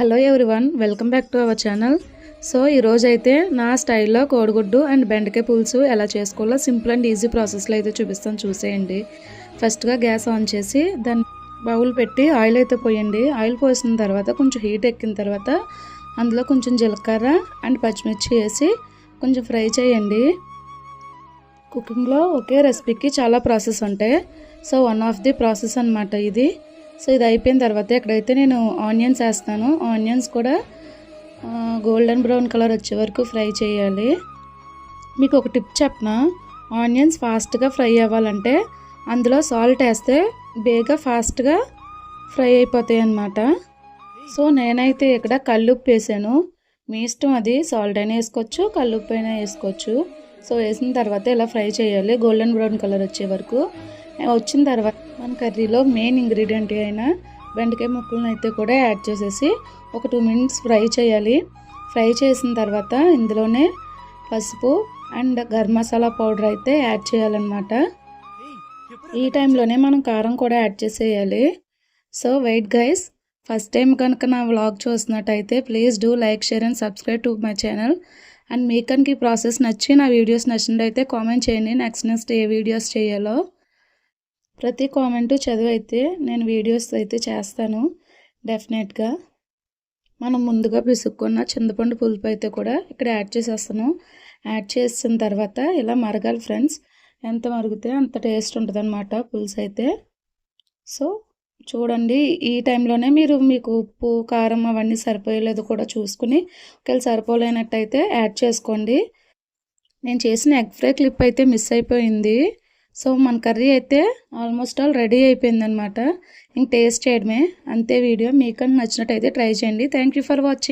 Hello everyone welcome back to our channel so ఈరోజు అయితే నా స్టైల్లో కోడిగుడ్డు అండ్ బెండకాయ పులుసు ఎలా చేసుకోవాలో సింపుల్ అండ్ ఈజీ ప్రాసెస్లో అయితే చూపిస్తాను. చూసేయండి. ఫస్ట్గా గ్యాస్ ఆన్ చేసి దాన్ని బౌల్ పెట్టి ఆయిల్ అయితే పోయండి. ఆయిల్ పోసిన తర్వాత కొంచెం హీట్ ఎక్కిన తర్వాత అందులో కొంచెం జీలకర్ర అండ్ పచ్చిమిర్చి వేసి కొంచెం ఫ్రై చేయండి. కుకింగ్లో ఒకే రెసిపీకి చాలా ప్రాసెస్ ఉంటాయి. So one of the process అనమాట ఇది. సో ఇది అయిపోయిన తర్వాత ఇక్కడైతే నేను ఆనియన్స్ వేస్తాను ఆనియన్స్ కూడా గోల్డెన్ బ్రౌన్ కలర్ వచ్చే వరకు ఫ్రై చేయాలి. మీకు ఒక టిప్ చెప్పనా? ఆనియన్స్ ఫాస్ట్గా ఫ్రై అవ్వాలంటే అందులో సాల్ట్ వేస్తే బేగా ఫాస్ట్గా ఫ్రై అయిపోతాయి అన్నమాట. సో నేనైతే ఇక్కడ కల్లుప్పు వేసాను. మీ ఇష్టం అది సాల్ట్ అయినా వేసుకోవచ్చు కల్లుప్పు అయినా వేసుకోవచ్చు. సో వేసిన తర్వాత ఇలా ఫ్రై చేయాలి గోల్డెన్ బ్రౌన్ కలర్ వచ్చే వరకు. వచ్చిన తర్వాత మన కర్రీలో మెయిన్ ఇంగ్రీడియంట్ అయిన బెండకాయ ముక్కలను అయితే కూడా యాడ్ చేసేసి ఒక టూ మినిట్స్ ఫ్రై చేయాలి. ఫ్రై చేసిన తర్వాత ఇందులోనే పసుపు అండ్ గరం మసాలా పౌడర్ అయితే యాడ్ చేయాలన్నమాట. ఈ టైంలోనే మనం కారం కూడా యాడ్ చేసేయాలి. So wait guys first time కనుక నా వ్లాగ్ చూసినట్టయితే please do like share and subscribe to my channel. And మీకు కనుక ఈ ప్రాసెస్ నచ్చి నా వీడియోస్ నచ్చినట్టయితే కామెంట్ చేయండి. నెక్స్ట్ నెక్స్ట్ ఏ వీడియోస్ చేయాలో. ప్రతి కామెంటు చదివైతే నేను వీడియోస్ అయితే చేస్తాను డెఫినెట్గా. మనం ముందుగా పిసుక్కున్న చింతపండు పులుపు అయితే కూడా ఇక్కడ యాడ్ చేసేస్తాను. యాడ్ చేసిన తర్వాత ఇలా మరగాలి ఫ్రెండ్స్. ఎంత మరిగితే అంత టేస్ట్ ఉంటుంది అనమాట పులుసు అయితే. సో చూడండి ఈ టైంలోనే మీరు మీకు ఉప్పు కారం అవన్నీ సరిపోయలేదు కూడా చూసుకుని ఒకవేళ సరిపోలేనట్టయితే యాడ్ చేసుకోండి. నేను చేసిన ఎగ్ ఫ్రై క్లిప్ అయితే మిస్ అయిపోయింది. సో మన కర్రీ అయితే ఆల్మోస్ట్ ఆల్ రెడీ అయిపోయింది అనమాట ఇంక టేస్ట్ చేయడమే. అంతే వీడియో. మీకు నచ్చినట్టయితే ట్రై చేయండి. Thank you for watching